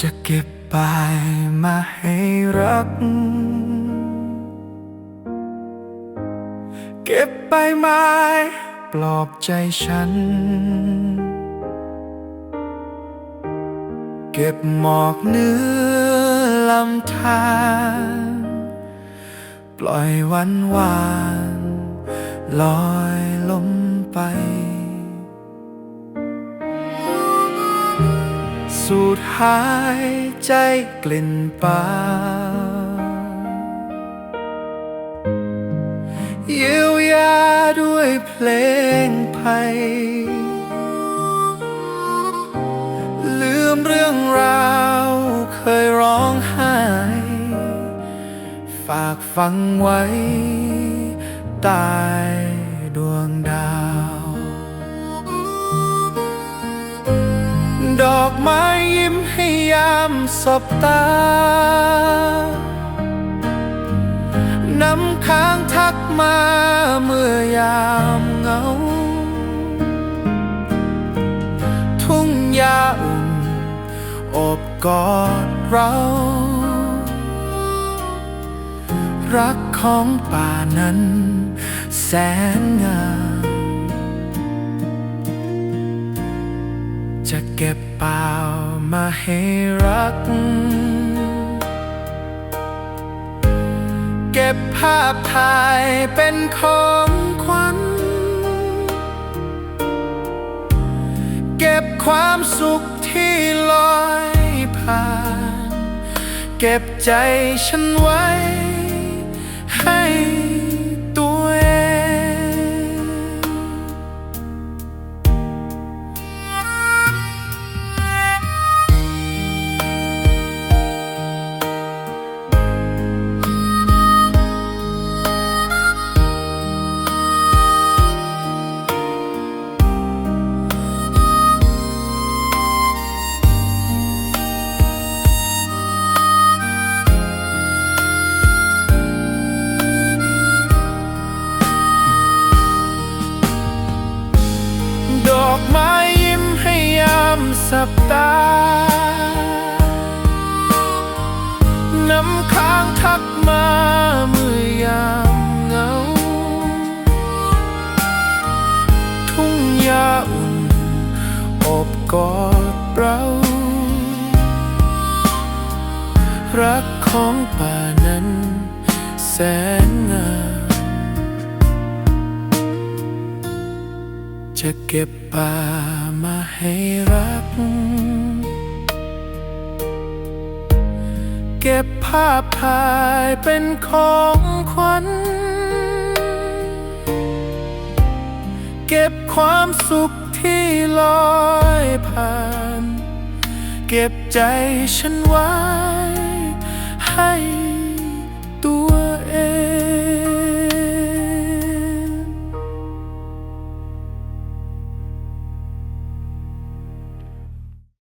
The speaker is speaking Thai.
จะเก็บไปมาให้รัก เก็บใบไม้ปลอบใจฉัน เก็บหมอกเนื้อลำธารปล่อยวันวาน ลอยลมไป สูดหายใจกลิ่นป่าเยียวยาด้วยเพลงไพลืมเรื่องราวเคยร้องไห้ ฝากฟังไว้ใต้ดวงดาว อกไม้ยิ้มให้ยามสบตา น้ำค้างทักมาเมื่อยามเหงา ทุ่งหญ้าอุ่นอบกอดเรา รักของป่านั้นแสนงาม เก็บเปล่ามาให้รัก เก็บภาพถ่ายเป็นของขวัญ เก็บความสุขที่ลอยผ่าน เก็บใจฉันไว้ให้ อกไม้ยิ้มให้ยามสับตา น้ำค้างทักมาเมื่อยามเหงา ทุ่งหญ้าอุ่นอบกอดเรา รักของป่านั้นแสนงาม จะเก็บป่ามาให้รัก เก็บภาพถ่ายเป็นของขวัญ เก็บความสุขที่ลอยผ่าน เก็บใจฉันไว้ให